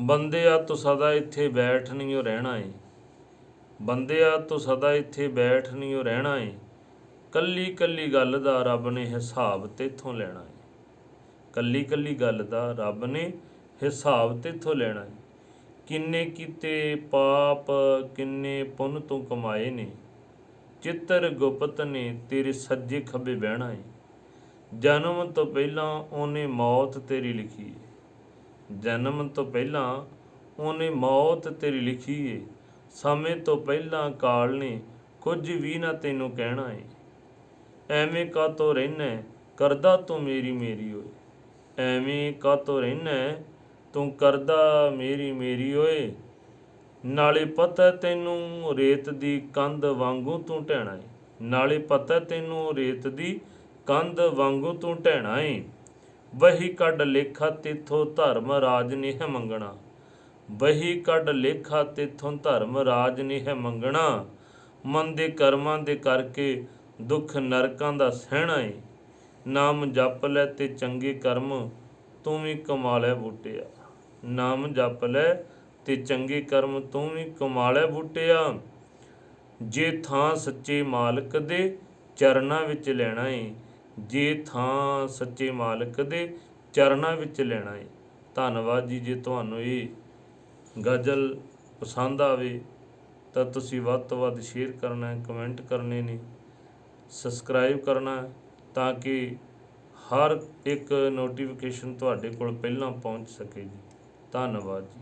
ਬੰਦਿਆ ਤੂੰ ਸਦਾ ਇੱਥੇ ਬੈਠ ਨਹੀਂ ਓ ਰਹਿਣਾ ਏ। ਬੰਦਿਆ ਤੂੰ ਸਦਾ ਇੱਥੇ ਬੈਠ ਨਹੀਂ ਓ ਰਹਿਣਾ ਏ। ਕੱਲੀ ਕੱਲੀ ਗੱਲ ਦਾ ਰੱਬ ਨੇ ਹਿਸਾਬ ਤੇਥੋਂ ਲੈਣਾ ਏ। ਕੱਲੀ ਕੱਲੀ ਗੱਲ ਦਾ ਰੱਬ ਨੇ ਹਿਸਾਬ ਤੇਥੋਂ ਲੈਣਾ ਏ। ਕਿੰਨੇ ਕੀਤੇ ਪਾਪ, ਕਿੰਨੇ ਪੁੰਨ ਤੂੰ ਕਮਾਏ ਨੇ। ਚਿੱਤਰ ਗੁਪਤ ਨੇ ਤੇਰੇ ਸੱਜੇ ਖੱਬੇ ਬਹਿਣਾ ਏ। ਜਨਮ ਤੋਂ ਪਹਿਲਾਂ ਉਹਨੇ ਮੌਤ ਤੇਰੀ ਲਿਖੀ ਏ। ਜਨਮ ਤੋਂ ਪਹਿਲਾਂ ਉਹਨੇ ਮੌਤ ਤੇਰੀ ਲਿਖੀ ਏ। ਸਮੇਂ ਤੋਂ ਪਹਿਲਾਂ ਕਾਲ ਨੇ ਕੁਝ ਵੀ ਨਾ ਤੈਨੂੰ ਕਹਿਣਾ ਏ। ਐਵੇਂ ਕਾਤੋਂ ਰਹਿਣਾ ਕਰਦਾ ਤੂੰ ਮੇਰੀ ਮੇਰੀ ਓਏ। ਐਵੇਂ ਕਾਤੋਂ ਰਹਿਣਾ ਤੂੰ ਕਰਦਾ ਮੇਰੀ ਮੇਰੀ ਓਏ। ਨਾਲੇ ਪਤਾ ਤੈਨੂੰ ਰੇਤ ਦੀ ਕੰਧ ਵਾਂਗੂ ਤੂੰ ਢਹਿਣਾ ਏ। ਨਾਲੇ ਪਤਾ ਤੈਨੂੰ ਰੇਤ ਦੀ ਕੰਧ ਵਾਂਗੂ ਤੂੰ ਟਹਿਣਾ ਏ। ਵਹੀ ਕੱਢ ਲੇਖਾ ਤੇਥੋਂ ਧਰਮ ਰਾਜ ਨਿਹ ਮੰਗਣਾ। ਵਹੀ ਕੱਢ ਲੇਖਾ ਤੇਥੋਂ ਧਰਮ ਰਾਜ ਨੇਹ ਮੰਗਣਾ। ਮਨ ਦੇ ਕਰਮਾਂ ਦੇ ਕਰਕੇ ਦੁੱਖ ਨਰਕਾਂ ਦਾ ਸਹਿਣਾ ਏ। ਨਾਮ ਜਪ ਲੈ ਤੇ ਚੰਗੇ ਕਰਮ, ਤੂੰ ਵੀ ਕਮਾ ਲੈ ਬੂਟਿਆ। ਨਾਮ ਜਪ ਲੈ ਤੇ ਚੰਗੇ ਕਰਮ, ਤੂੰ ਵੀ ਕਮਾ ਲੈ ਬੂਟਿਆ। ਜੇ ਥਾਂ ਸੱਚੇ ਮਾਲਕ ਦੇ ਚਰਨਾਂ ਵਿੱਚ ਲੈਣਾ ਏ ਜੇ ਥਾਂ ਸੱਚੇ ਮਾਲਕ ਦੇ ਚਰਨਾਂ ਵਿੱਚ ਲੈਣਾ ਹੈ ਧੰਨਵਾਦ ਜੀ, ਜੇ ਤੁਹਾਨੂੰ ਇਹ ਗਜ਼ਲ ਪਸੰਦ ਆਵੇ, ਤਾਂ ਤੁਸੀਂ ਵੱਧ ਤੋਂ ਵੱਧ ਸ਼ੇਅਰ ਕਰਨਾ, ਕਮੈਂਟ ਕਰਨੇ ਨੇ, ਸਬਸਕ੍ਰਾਈਬ ਕਰਨਾ, ਤਾਂ ਕਿ ਹਰ ਇੱਕ ਨੋਟੀਫਿਕੇਸ਼ਨ ਤੁਹਾਡੇ ਕੋਲ ਪਹਿਲਾਂ ਪਹੁੰਚ ਸਕੇ ਜੀ। ਧੰਨਵਾਦ ਜੀ।